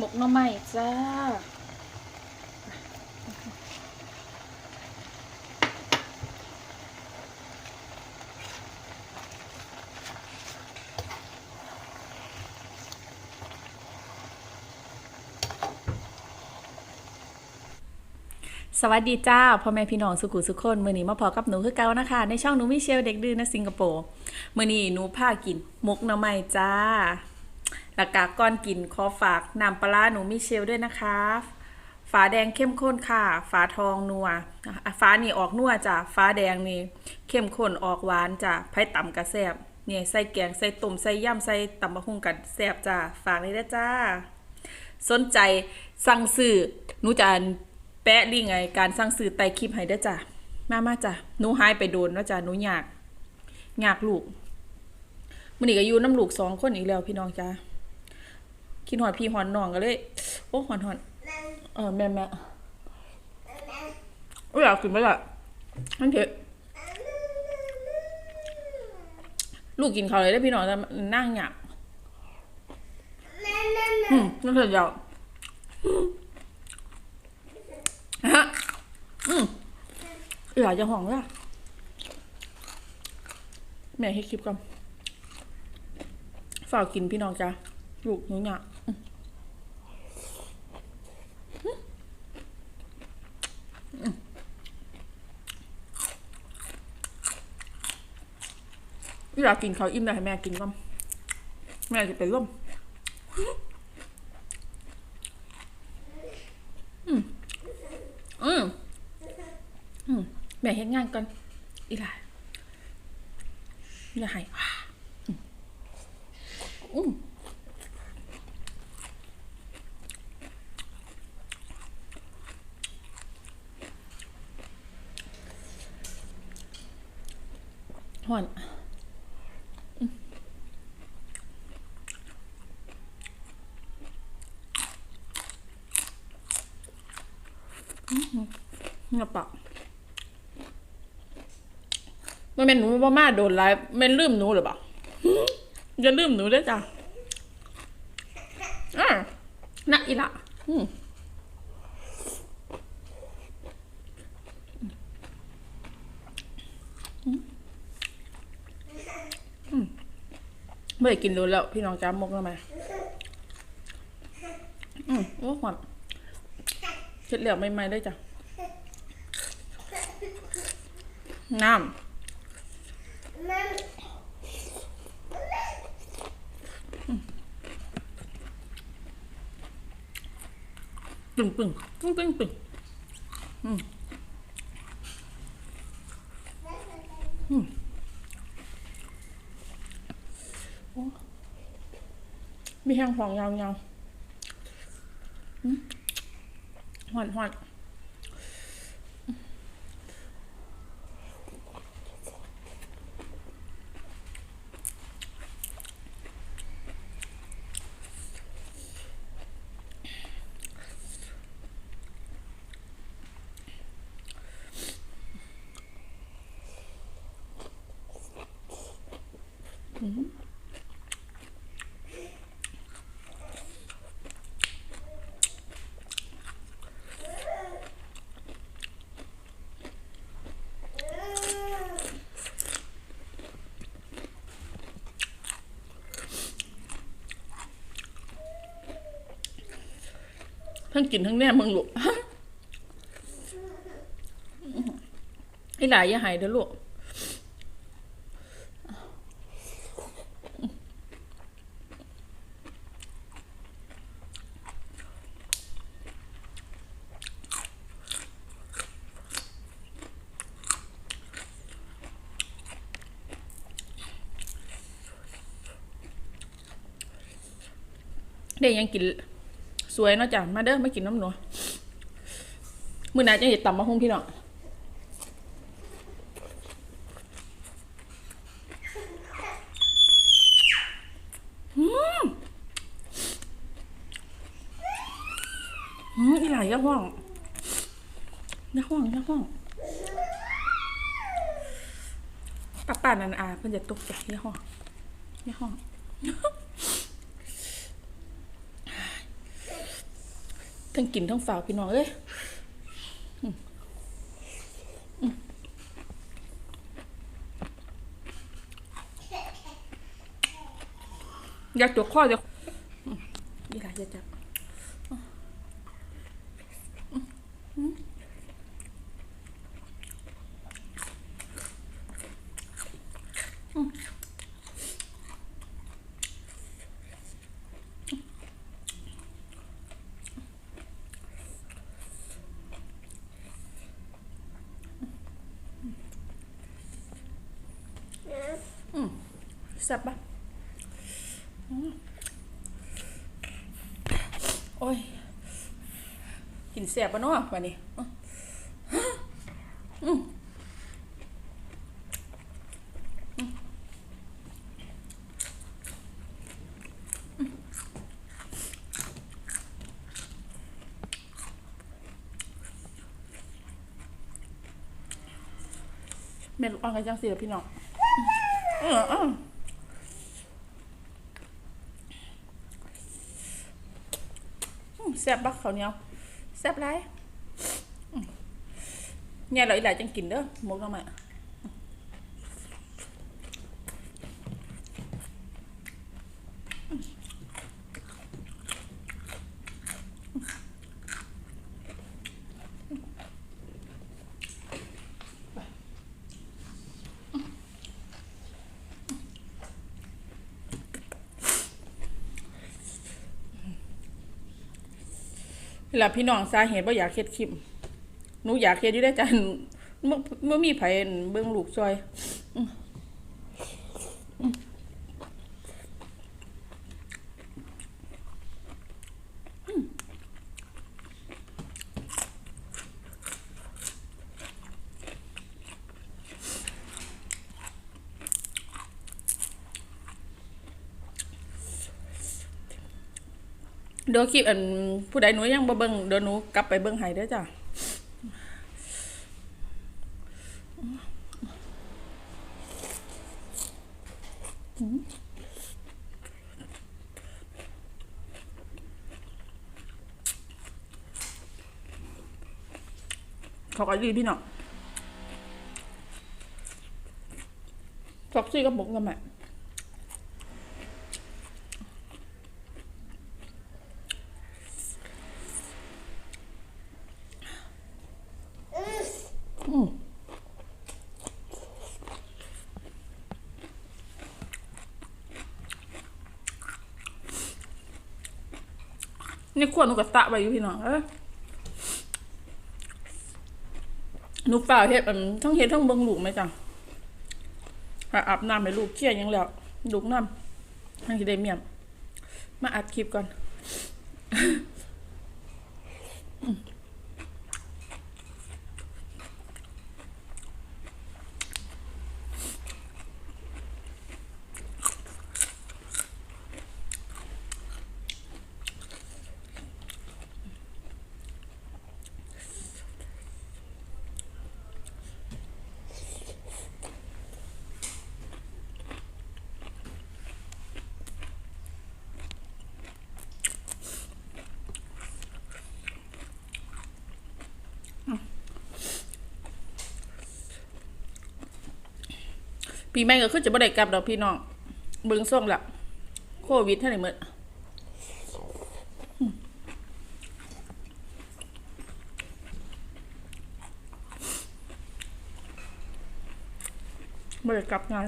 หมกหน่อไม้จ้าสวัสดีจ้าพ่อแม่พี่น้องสุขุสุขคนมือนี้มาพอกับหนูคือเก่านะคะ ในช่องหนูมิเชลเด็กดื้อนะสิงคโปร์มือนี้หนูพากินมกหน่อไม้จ้า แล้วก็ก่อนกินขอฝากน้ำปลาหนูมิเชลด้วยนะคะ ฝาแดงเข้มข้นค่ะ ฝาทองนัวอะฟ้านี่ออกนัวจ้ะฟ้าแดงนี่เข้มข้นออกหวานจ้ะไผ่ต่ำกระแซบเนี่ยใส่แกงใส่ตุ่มใส่ย่ำใส่ตำบะฮุ่งกันแซบจ้าฝากเลยนะจ้า สนใจสั่งซื้อหนูจะแปะลิงไงการสั่งซื้อใต้คลิปให้ด้จ้ะมามาจ้ะหนูหายไปโดนแล้วจ้ะหนูอยากอยากลูกมื้อนี้ก็อยู่น้ำลูกสองคนอีกแล้วพี่น้องจ้า คิดหอดพี่หอนน้องก็เลย โอ้หอนหอนเออแม่แม่โอ้ยอยากกินไปละนั่นเถอะลูกกินข้าวเลยได้อพี่น้องแต่นั่งอยากอืมนั่นเถอะเดี๋ยวฮะอืมอยากจะห่องละแม่ให้คลิปกันฝากกินพี่น้องจ้ะลูกหนูเนี่ยอื อยากินเขาอิ่มเลยให้แม่กินก่อนแม่จะไปร่วมอืมอืมแม่เฮ็ดงานก่อนอีหลายอย่าให้อืมอืมห่อน เงียบปากมันเป็นหนูบ่มาโดนไลฟ์แม่นลืมหนูหรือเปล่าอย่าลืมหนูเด้อจ้ะอ่านะอีละอืมอืมไม่ได้กินโดนแล้ว พี่น้องจ้ามกแล้วไหมอืมโอ้หวานเช็ดเหลียวใหม่ๆได้จ้ะ น้ำปึ่งปึ่งปึ่งปึ่งปึ่งอืมอืมโอ้มีแห้งฟองยาวๆอืมหวานหวาน ทั้งกินทั้งแน่มึงลูกไอ้หลายอย่าหายเด้อลูกได้ยังกิน สวยเนาะจ้ะมาเด้อมากินน้ำหนูมื้อหน้าจะเห็ดตำมะฮุ่งพี่น้องอืมอืมอีหลายยาห้องยาห้องยาห้องป้าป้านันอาเพิ่นจะตกใจยาห้องยาห้อง ทั้งกินทั้งฝากพี่น้องเอ้ยอยากจกข้อจะนี่ล่ะอย่าจับ แซ่บปะโอ้ย กินแซ่บปะเนาะวันนี้อืมแม่ลูกอ่อนกันจังสิเล่ะพี่น้องเออเออ อืม แซ่บบักเขาวเหนียวแซ่บไรเนี่ยเราอีหลายจังกินเด้อหมกน้ำมั นเวลาพี่น้องสาเหตุว่าอยากเฮ็ดคลิปหนูอยากเฮ็ดอยู่ได้จันเมื่อเมื่อมีไผเบิ่งลูกซอย เดี๋ยวคลิปอันผู้ใดหนูยังบ่เบิ่งเดี๋ยวหนูกลับไปเบิ่งให้เด้อจ้ะเขาก็ดีพี่น้องฟ็อกซี่ก็บอกกันแม่อืม นี่ขวดนูก็ตะไปอยู่พี่น้องเอ้ยหนูฝ่าเฮ็ดมันทั้งเฮ็ดทั้งเบิ่งลูกไหมจังอาบน้ำให้ลูกเครียดยังแล้วลูกน้ำให้สิได้เมียมมาอัดคลิปก่อน ปีใหม่ก็คือจะบ่ได้กลับดอกพี่น้องเบิ่งส่งละโควิดเท่าไหร่หมดอืมบ่ได้กลับงาน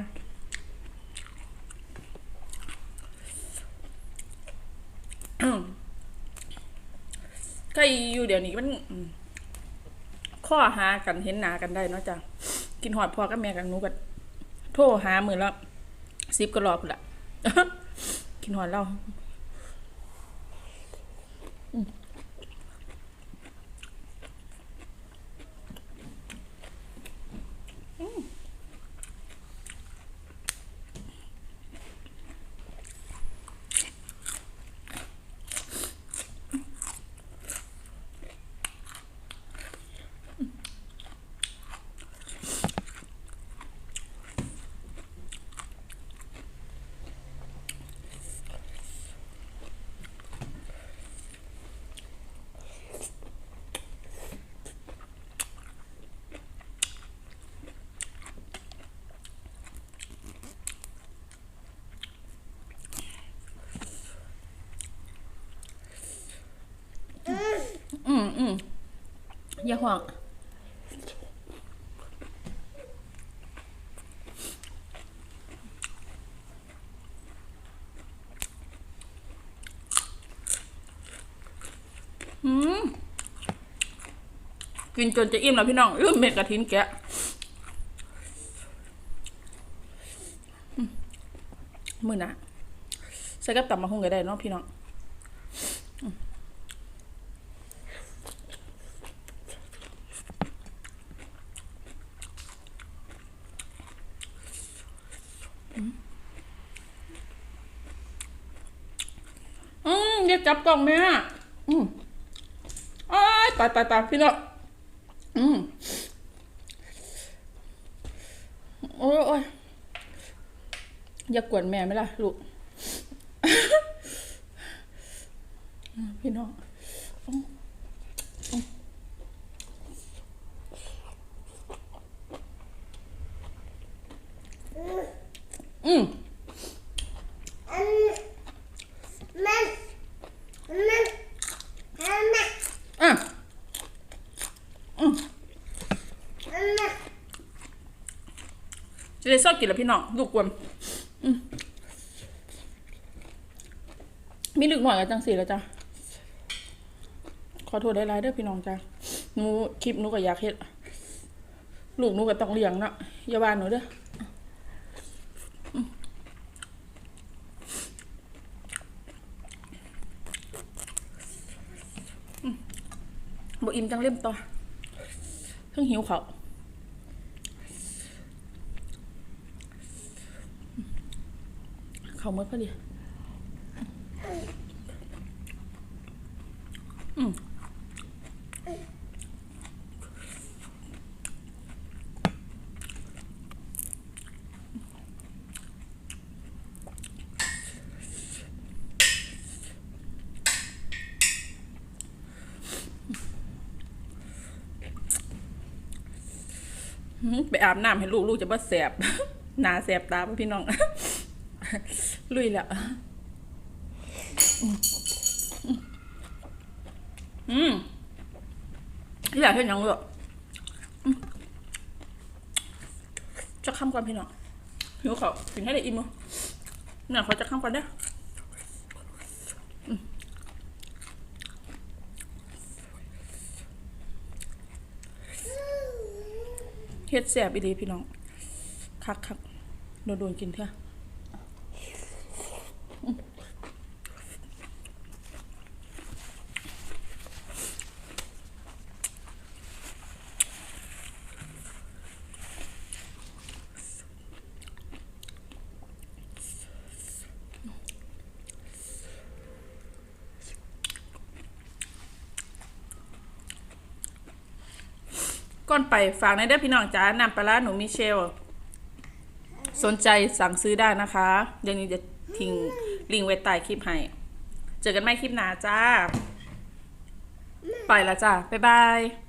ก็อยู่เดี๋ยวนี้มันข้อหากันเห็นหนากันได้เนาะจ้ะกินหอดพอกับแม่กันนูก็ โทรหามือละสิบก็รอบละกินหอนเรา อย่าห่วงอืมกินจนจะอิ่มแล้วพี่น้องเริ่มเม็ดกระทินแกะมือนะใส่กับตับมาคงก็ได้เนาะพี่น้อง อืมอย่าจับกล่องแม่อืมอ้ายตายตายตายพี่น้องอืมโอ้ยโอ้ยอย่ากวนแม่ไหมล่ะลูก พี่น้องอืมอืม Man. Man. Man. อะ Man. จะได้ชอบกินแล้วพี่น้องลูกกวนมีลึกหน่อยกับจังสีแล้วจ้ะขอโทษได้ไรเด้อพี่น้องจ้ะหนูคลิปหนูก็อยากเฮ็ดลูกหนูก็ต้องเลี้ยงเนาะอย่าว่าหนูเด้อบ่อิ่มจังเล่มต่อเพิ่งหิวเขา เขาหมดพอดีอืมไปอาบน้ำให้ลูกลูกจะบ่แสบหนาแสบตาพี่น้อง ลุยแล้วอืมนี่แหละเห็นยังเลยอืมจะข้ามก่อนพี่น้องหิวเขาวกินให้ได้อิ่มมั้เนี่ยเขาจะข้ามก่อนเด้เฮ็ดแสบอีดีพี่น้อง คักคักโดนโดนๆกินเถอะ ก่อนไปฝากในเด้อพี่น้องจ้านำปลาร้าหนูมิเชล สนใจสั่งซื้อได้นะคะ เดี๋ยวนี้จะทิ้งลิงก์ไว้ใต้คลิปให้ เจอกันใหม่คลิปหน้าจ้า ไปละจ้า บ๊ายบาย